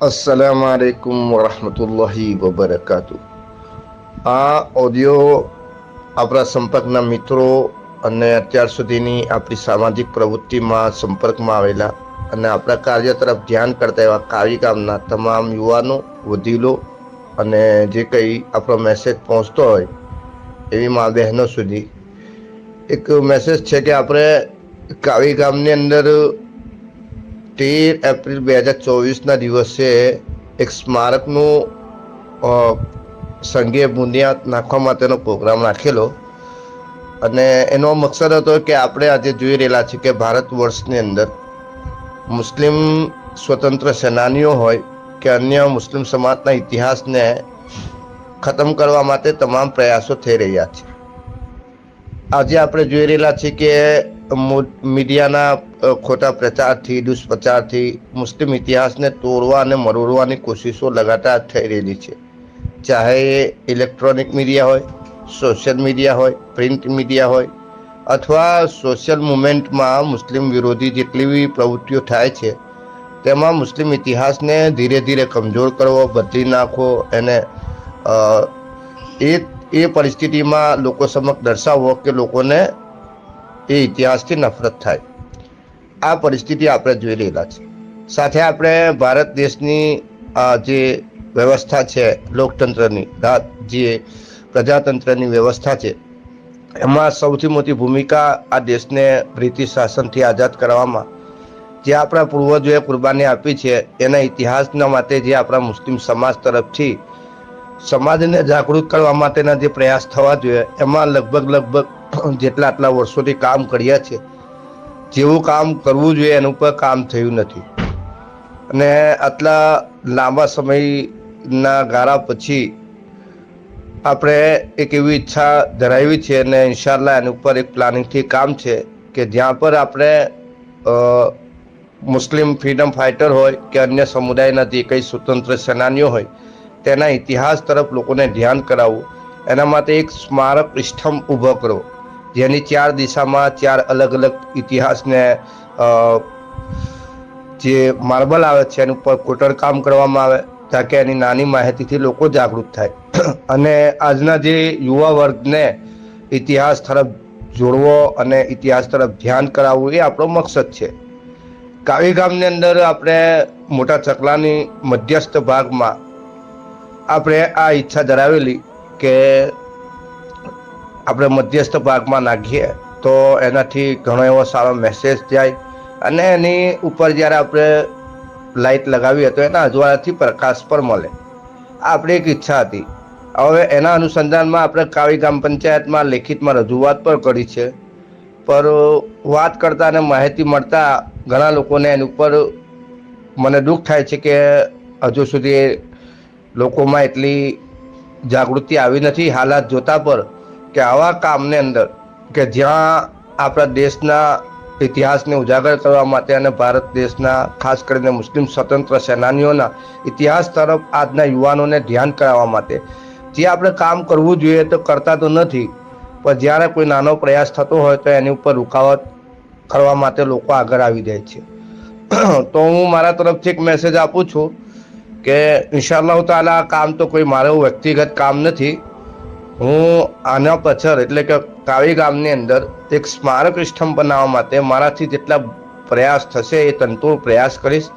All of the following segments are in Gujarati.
અસલામ આલેકુમ વરહમતુલ્લાહી વબરકાતુ આ ઓડિયો આપણા સંપર્કના મિત્રો અને અત્યાર સુધીની આપણી સામાજિક પ્રવૃત્તિમાં સંપર્કમાં આવેલા અને આપણા કાર્ય તરફ ધ્યાન કરતા એવા કાવી ગામના તમામ યુવાનો, વડીલો અને જે કંઈ આપણો મેસેજ પહોંચતો હોય એવી મા બહેનો સુધી. એક મેસેજ છે કે આપણે કાવી ગામની અંદર તેર એપ્રિલ બે હજાર ચોવીસના દિવસે એક સ્મારકનું અ, સંઘીય બુનિયાદ નાખવા માટેનો પ્રોગ્રામ રાખેલો. અને એનો મકસદ હતો કે આપણે આજે જોઈ રહેલા છીએ કે ભારત વર્ષની અંદર મુસ્લિમ સ્વતંત્ર સેનાનીઓ હોય કે અન્ય મુસ્લિમ સમાજના ઇતિહાસને ખતમ કરવા માટે તમામ પ્રયાસો થઈ રહ્યા છે. આજે આપણે જોઈ રહેલા છીએ કે મીડિયાના ખોટા પ્રચારથી, દુષ્પ્રચારથી, મુસ્લિમ ઇતિહાસને તોડવા અને મરોડવાની કોશિશો લગાતાર થઈ રહેલી છે. ચાહે એ ઇલેક્ટ્રોનિક મીડિયા હોય, સોશિયલ મીડિયા હોય, પ્રિન્ટ મીડિયા હોય, અથવા સોશિયલ મુવમેન્ટમાં મુસ્લિમ વિરોધી જેટલી બી પ્રવૃત્તિઓ થાય છે, તેમાં મુસ્લિમ ઇતિહાસને ધીરે ધીરે કમજોર કરવો, બદલી નાખવો એને એ એ પરિસ્થિતિમાં લોકો સમક્ષ દર્શાવવો કે લોકોને એ ઇતિહાસથી નફરત થાય. આ પરિસ્થિતિ આપણે જોઈ રહેલા છે. સાથે આપણે ભારત દેશની જે વ્યવસ્થા છે, લોકતંત્રની જે પ્રજાતંત્રની વ્યવસ્થા છે, એમાં સૌથી મોટી ભૂમિકા આ દેશને બ્રિટિશ શાસનથી આઝાદ કરવામાં. જે આપણા પૂર્વજોએ કુરબાની આપી છે, એના ઇતિહાસના માટે જે આપણા મુસ્લિમ સમાજ તરફથી સમાજને જાગૃત કરવા માટેના જે પ્રયાસ થવા જોઈએ, એમાં લગભગ લગભગ જેટલા આટલા વર્ષોથી કામ કર્યા છે, જેવું કામ કરવું જોઈએ એનું પર કામ થયું નથી. અને આટલા લાંબા સમયના ગાળા પછી આપણે એક એવી ઈચ્છા ધરાવી છે અને ઇન્શાલ્લાહ એની ઉપર એક પ્લાનિંગથી કામ છે કે જ્યાં પર આપણે મુસ્લિમ ફ્રીડમ ફાઇટર હોય કે અન્ય સમુદાયના જે કંઈ સ્વતંત્ર સેનાનીઓ હોય, તેના ઇતિહાસ તરફ લોકોને ધ્યાન કરાવવું, એના માટે એક સ્મારક સ્તંભ ઊભો કરવો. જેની ચાર દિશામાં ચાર અલગ અલગ ઇતિહાસને જે માર્બલ આવે છે એની ઉપર કોતરકામ કરવામાં આવે તાકે એની નાની માહિતીથી લોકો જાગૃત થાય. અને આજના જે યુવા વર્ગને ઇતિહાસ તરફ જોડવો અને ઇતિહાસ તરફ ધ્યાન કરાવવું એ આપણો મકસદ છે. કાવી ગામની અંદર આપણે મોટા ચકલાની મધ્યસ્થ ભાગમાં આપણે આ ઈચ્છા ધરાવેલી કે આપણે મધ્યસ્થ ભાગમાં નાખીએ, તો એનાથી ઘણો એવો સારો મેસેજ જાય. અને એની ઉપર જ્યારે આપણે લાઈટ લગાવીએ, તો એના અજવાળાથી પ્રકાશ પણ મળે. આ આપણી એક ઈચ્છા હતી. હવે એના અનુસંધાનમાં આપણે કાવી ગ્રામ પંચાયતમાં લેખિતમાં રજૂઆત પણ કરી છે. પર વાત કરતાં અને માહિતી મળતા ઘણા લોકોને એની ઉપર મને દુઃખ થાય છે કે હજુ સુધી લોકોમાં એટલી જાગૃતિ આવી નથી. હાલાત જોતા પર કે આવા કામની અંદર કે જ્યાં આપણા દેશના ઇતિહાસને ઉજાગર કરવા માટે અને ભારત દેશના ખાસ કરીને મુસ્લિમ સ્વતંત્ર સેનાનીઓના ઇતિહાસ તરફ આજના યુવાનોને ધ્યાન કરાવવા માટે. જે આપણે કામ કરવું જોઈએ તો કરતા તો નથી, પણ જ્યારે કોઈ નાનો પ્રયાસ થતો હોય તો એની ઉપર રૂકાવટ કરવા માટે લોકો આગળ આવી જાય છે. તો હું મારા તરફથી એક મેસેજ આપું છું કે ઇન્શાલ્લાહ તાલા આ કામ તો કોઈ મારું વ્યક્તિગત કામ નથી હું આના પછર એટલે કે કાવી ગામની અંદર એક સ્મારક સ્તંભ બનાવવા માટે મારાથી જેટલા પ્રયાસ થશે એ તંતુર પ્રયાસ કરીશ.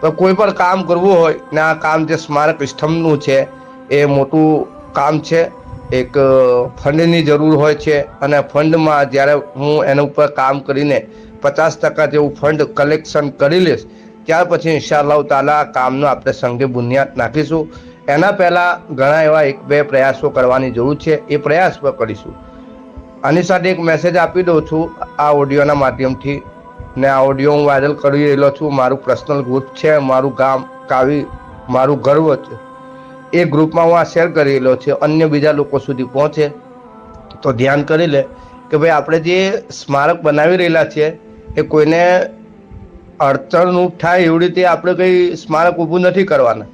તો કોઈ પણ કામ કરવું હોય ને આ કામ જે સ્મારક સ્તંભનું છે, એ મોટું કામ છે. એક ફંડની જરૂર હોય છે અને ફંડમાં જ્યારે હું એના ઉપર કામ કરીને પચાસ ટકા જેવું ફંડ કલેક્શન કરી લઈશ, ત્યાર પછી ઇન્શાઅલ્લાહ તાલા કામનો આપણે સંઘે બુનિયાદ નાખીશું. એના પહેલાં ઘણા એવા એક બે પ્રયાસો કરવાની જરૂર છે, એ પ્રયાસ પણ કરીશું. આની સાથે એક મેસેજ આપી દઉં છું, આ ઓડિયોના માધ્યમથી. ને આ ઓડિયો હું વાયરલ કરી રહેલો છું, મારું પર્સનલ ગ્રુપ છે, મારું ગામ કાવી, મારું ગર્વ છે. એ ગ્રુપમાં હું આ શેર કરી રહેલો છે, અન્ય બીજા લોકો સુધી પહોંચે. તો ધ્યાન કરી લે કે ભાઈ, આપણે જે સ્મારક બનાવી રહેલા છીએ એ કોઈને અડચણરૂપ થાય એવી રીતે આપણે કંઈ સ્મારક ઊભું નથી કરવાના.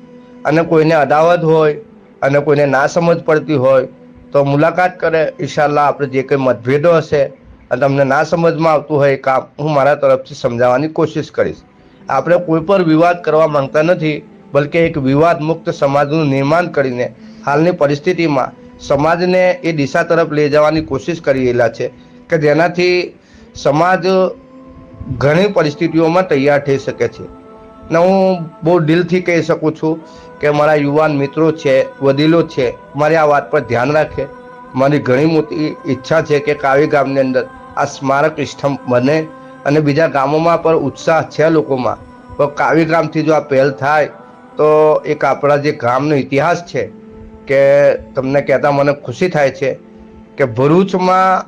અને કોઈને અદાવત હોય અને કોઈને ના સમજ પડતી હોય, તો મુલાકાત કરે. ઇન્શાલ્લાહ આપણે જે કંઈ મતભેદો હશે અને તમને ના સમજમાં આવતું હોય એ કામ હું મારા તરફથી સમજાવવાની કોશિશ કરીશ. આપણે કોઈ પર વિવાદ કરવા માંગતા નથી, બલકે એક વિવાદ મુક્ત સમાજનું નિર્માણ કરીને હાલની પરિસ્થિતિમાં સમાજને એ દિશા તરફ લઈ જવાની કોશિશ કરી રહેલા છે કે જેનાથી સમાજ ઘણી પરિસ્થિતિઓમાં તૈયાર થઈ શકે છે. ને હું બહુ દિલથી કહી શકું છું કે મારા યુવાન મિત્રો છે, વડીલો છે, મારી આ વાત પર ધ્યાન રાખે. મારી ઘણી મોટી ઈચ્છા છે કે કાવી ગામની અંદર આ સ્મારક સ્તંભ બને અને બીજા ગામોમાં પણ ઉત્સાહ છે લોકોમાં. તો કાવી ગામથી જો આ પહેલ થાય, તો એક આપણા જે ગામનો ઇતિહાસ છે, કે તમને કહેતા મને ખુશી થાય છે કે ભરૂચમાં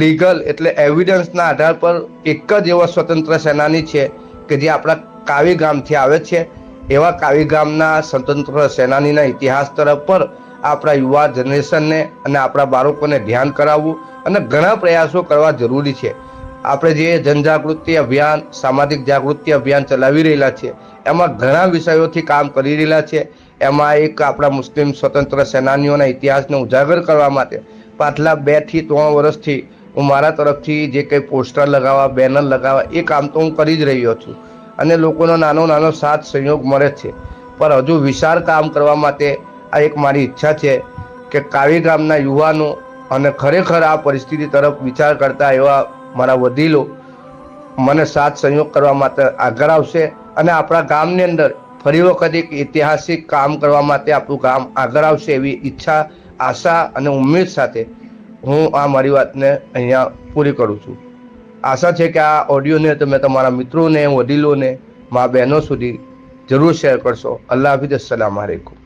લીગલ એટલે એવિડન્સના આધાર પર એક જ એવો સ્વતંત્ર સેનાની છે કે જે આપણા કાવી ગામથી આવે છે. એવા કાવી ગામના સ્વતંત્ર સેનાનીના ઇતિહાસ તરફ પર આપણા યુવા જનરેશનને અને આપણા બાળકોને ધ્યાન કરાવવું અને ઘણા પ્રયાસો કરવા જરૂરી છે. આપણે જે જનજાગૃતિ અભિયાન, સામાજિક જાગૃતિ અભિયાન ચલાવી રહેલા છે, એમાં ઘણા વિષયોથી કામ કરી રહેલા છે. એમાં એક આપણા મુસ્લિમ સ્વતંત્ર સેનાનીઓના ઇતિહાસને ઉજાગર કરવા માટે પાછલા બેથી ત્રણ વર્ષથી હું મારા તરફથી જે કંઈ પોસ્ટર લગાવવા, બેનર લગાવવા, એ કામ તો હું કરી જ રહ્યો છું. અને લોકોનો નાનો નાનો સાથ સહયોગ મળે છે. પણ હજુ વિશાળ કામ કરવા માટે આ એક મારી ઈચ્છા છે કે કાવી ગામના યુવાનો અને ખરેખર આ પરિસ્થિતિ તરફ વિચાર કરતા એવા મારા વડીલો મને સાથ સહયોગ કરવા માટે આગળ આવશે અને આપણા ગામની અંદર ફરી વખત એક ઐતિહાસિક કામ કરવા માટે આપણું ગામ આગળ આવશે એવી ઈચ્છા, આશા અને ઉમેદ સાથે હું આ મારી વાતને અહીંયા પૂરી કરું છું. આશા છે કે આ ઓડિયોને તમે તમારા મિત્રોને, વડીલોને, મા બહેનો સુધી જરૂર શેર કરશો. અલ્લાહ હાફિઝ. અસલામ આલેકુમ